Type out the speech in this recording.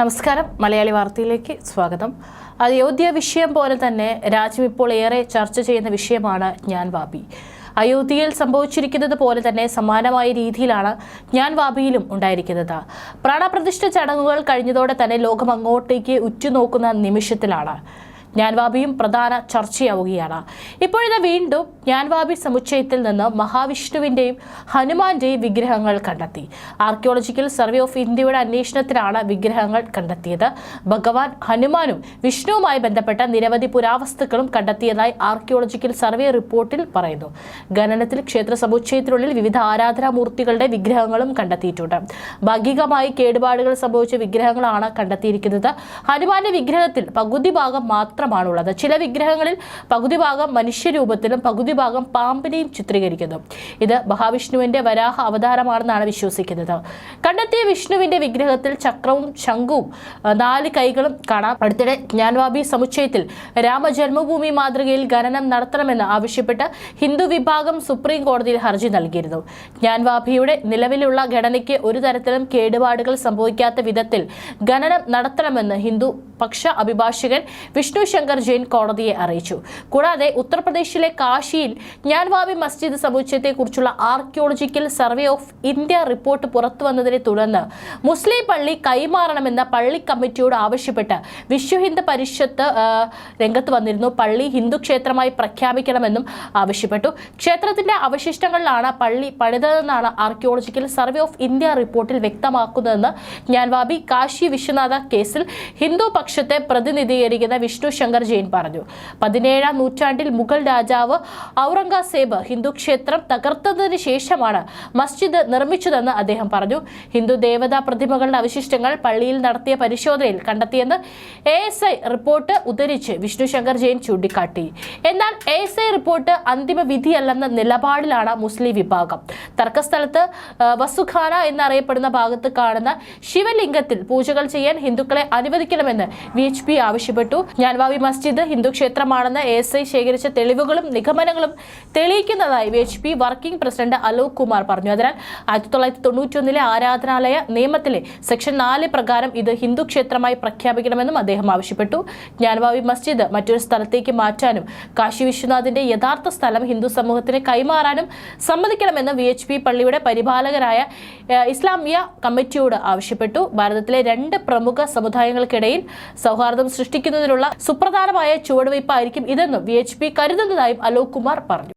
നമസ്കാരം. മലയാളി വാർത്തയിലേക്ക് സ്വാഗതം. അയോധ്യ വിഷയം പോലെ തന്നെ രാജ്യം ഇപ്പോൾ ഏറെ ചർച്ച ചെയ്യുന്ന വിഷയമാണ് ഞാൻ വാബി. അയോധ്യയിൽ സംഭവിച്ചിരിക്കുന്നത് പോലെ തന്നെ സമാനമായ രീതിയിലാണ് ഞാൻ വാബിയിലും ഉണ്ടായിരിക്കുന്നത്. പ്രാണപ്രതിഷ്ഠ ചടങ്ങുകൾ കഴിഞ്ഞതോടെ തന്നെ ലോകം അങ്ങോട്ടേക്ക് ഉറ്റുനോക്കുന്ന നിമിഷത്തിലാണ്. ജ്ഞാൻവാബിയും പ്രധാന ചർച്ചയാവുകയാണ്. ഇപ്പോഴിത് വീണ്ടും ജ്ഞാൻവാബി സമുച്ചയത്തിൽ നിന്ന് മഹാവിഷ്ണുവിന്റെയും ഹനുമാന്റെയും വിഗ്രഹങ്ങൾ കണ്ടെത്തി. ആർക്കിയോളജിക്കൽ സർവേ ഓഫ് ഇന്ത്യയുടെ അന്വേഷണത്തിലാണ് വിഗ്രഹങ്ങൾ കണ്ടെത്തിയത്. ഭഗവാൻ ഹനുമാനും വിഷ്ണുവുമായി ബന്ധപ്പെട്ട നിരവധി പുരാവസ്തുക്കളും കണ്ടെത്തിയതായി ആർക്കിയോളജിക്കൽ സർവേ റിപ്പോർട്ടിൽ പറയുന്നു. ഖനനത്തിൽ ക്ഷേത്ര സമുച്ചയത്തിനുള്ളിൽ വിവിധ ആരാധനാമൂർത്തികളുടെ വിഗ്രഹങ്ങളും കണ്ടെത്തിയിട്ടുണ്ട്. ഭാഗികമായി കേടുപാടുകൾ സംഭവിച്ച വിഗ്രഹങ്ങളാണ് കണ്ടെത്തിയിരിക്കുന്നത്. ഹനുമാന്റെ വിഗ്രഹത്തിൽ പകുതി ഭാഗം മാത്രമാണുള്ളത്. ചില വിഗ്രഹങ്ങളിൽ പകുതി ഭാഗം മനുഷ്യരൂപത്തിലും പകുതി ഭാഗം പാമ്പിനെയും ചിത്രീകരിക്കുന്നു. ഇത് മഹാവിഷ്ണുവിന്റെ വരാഹ അവതാരമാണെന്നാണ് വിശ്വസിക്കുന്നത്. കണ്ടെത്തിയ വിഷ്ണുവിന്റെ വിഗ്രഹത്തിൽ ചക്രവും ശംഖുവും നാല് കൈകളും കാണാം. അടുത്തിടെ ജ്ഞാൻവാബി സമുച്ചയത്തിൽ രാമജന്മഭൂമി മാതൃകയിൽ ഖനനം നടത്തണമെന്ന് ആവശ്യപ്പെട്ട് ഹിന്ദു വിഭാഗം സുപ്രീം കോടതിയിൽ ഹർജി നൽകിയിരുന്നു. ജ്ഞാൻവാബിയുടെ നിലവിലുള്ള ഘടനയ്ക്ക് ഒരു തരത്തിലും കേടുപാടുകൾ സംഭവിക്കാത്ത വിധത്തിൽ ഖനനം നടത്തണമെന്ന് ഹിന്ദു പക്ഷ അഭിഭാഷകൻ വിഷ്ണു ശങ്കർ ജെയിൻ കോടതിയെ അറിയിച്ചു. കൂടാതെ ഉത്തർപ്രദേശിലെ കാശിയിൽ Gyanvapi Masjid സമുച്ചയത്തെക്കുറിച്ചുള്ള archaeological survey of India report പുറത്തു വന്നതിനെ തുടർന്ന് മുസ്ലിം പള്ളി കൈമാറണമെന്ന പള്ളി കമ്മിറ്റിയോട് ആവശ്യപ്പെട്ട് വിശ്വ ഹിന്ദു പരിഷത്ത് രംഗത്ത് വന്നിരുന്നു. പള്ളി ഹിന്ദു ക്ഷേത്രമായി പ്രഖ്യാപിക്കണമെന്നും ആവശ്യപ്പെട്ടു. ക്ഷേത്രത്തിന്റെ അവശിഷ്ടങ്ങളിലാണ് പള്ളി പണിതതെന്നാണ് ആർക്കിയോളജിക്കൽ സർവേ ഓഫ് ഇന്ത്യ റിപ്പോർട്ടിൽ വ്യക്തമാക്കുന്നതെന്ന് ജ്ഞാൻവാബി കാശി വിശ്വനാഥ കേസിൽ ഹിന്ദു പക്ഷത്തെ പ്രതിനിധീകരിക്കുന്ന വിഷ്ണു ശങ്കർ ജെയിൻ പറഞ്ഞു. പതിനേഴാം നൂറ്റാണ്ടിൽ മുഗൾ രാജാവ് ഔറംഗസേബ് ഹിന്ദു ക്ഷേത്രം തകർത്തതിന് ശേഷമാണ് മസ്ജിദ് നിർമ്മിച്ചതെന്ന് അദ്ദേഹം പറഞ്ഞു. ഹിന്ദു ദേവതാ പ്രതിമകളുടെ അവശിഷ്ടങ്ങൾ പള്ളിയിൽ നടത്തിയ പരിശോധനയിൽ കണ്ടെത്തിയെന്ന് എ എസ് ഐ റിപ്പോർട്ട് ഉദ്ധരിച്ച് വിഷ്ണു ശങ്കർ ജെയിൻ ചൂണ്ടിക്കാട്ടി. എന്നാൽ എ എസ് ഐ റിപ്പോർട്ട് അന്തിമ വിധിയല്ലെന്ന നിലപാടിലാണ് മുസ്ലിം വിഭാഗം. തർക്കസ്ഥലത്ത് വസുഖാന എന്നറിയപ്പെടുന്ന ഭാഗത്ത് കാണുന്ന ശിവലിംഗത്തിൽ പൂജകൾ ചെയ്യാൻ ഹിന്ദുക്കളെ അനുവദിക്കണമെന്ന് വി എച്ച് പി ആവശ്യപ്പെട്ടു. ഞാൻവാവി മസ്ജിദ് ഹിന്ദു ക്ഷേത്രമാണെന്ന് എസ് ഐ ശേഖരിച്ച തെളിവുകളും നിഗമനങ്ങളും തെളിയിക്കുന്നതായി V H P working president Alok Kumar പറഞ്ഞു. അതിനാൽ ആയിരത്തി തൊള്ളായിരത്തി തൊണ്ണൂറ്റൊന്നിലെ ആരാധനാലയ നിയമത്തിലെ സെക്ഷൻ നാല് പ്രകാരം ഇത് ഹിന്ദു ക്ഷേത്രമായി പ്രഖ്യാപിക്കണമെന്നും അദ്ദേഹം ആവശ്യപ്പെട്ടു. ജ്ഞാൻവാബി മസ്ജിദ് മറ്റൊരു സ്ഥലത്തേക്ക് മാറ്റാനും കാശി വിശ്വനാഥിന്റെ യഥാർത്ഥ സ്ഥലം ഹിന്ദു സമൂഹത്തിന് കൈമാറാനും സമ്മതിക്കണമെന്ന് വി എച്ച് പി പള്ളിയുടെ പരിപാലകരായ ഇസ്ലാമിയ കമ്മിറ്റിയോട് ആവശ്യപ്പെട്ടു. ഭാരതത്തിലെ രണ്ട് പ്രമുഖ സമുദായങ്ങൾക്കിടയിൽ സൗഹാർദ്ദം സൃഷ്ടിക്കുന്നതിനുള്ള സുപ്രധാനമായ ചുവടുവയ്പായിരിക്കും ഇതെന്നും വി എച്ച് പി കരുതുന്നതായും അലോക് കുമാർ പറഞ്ഞു.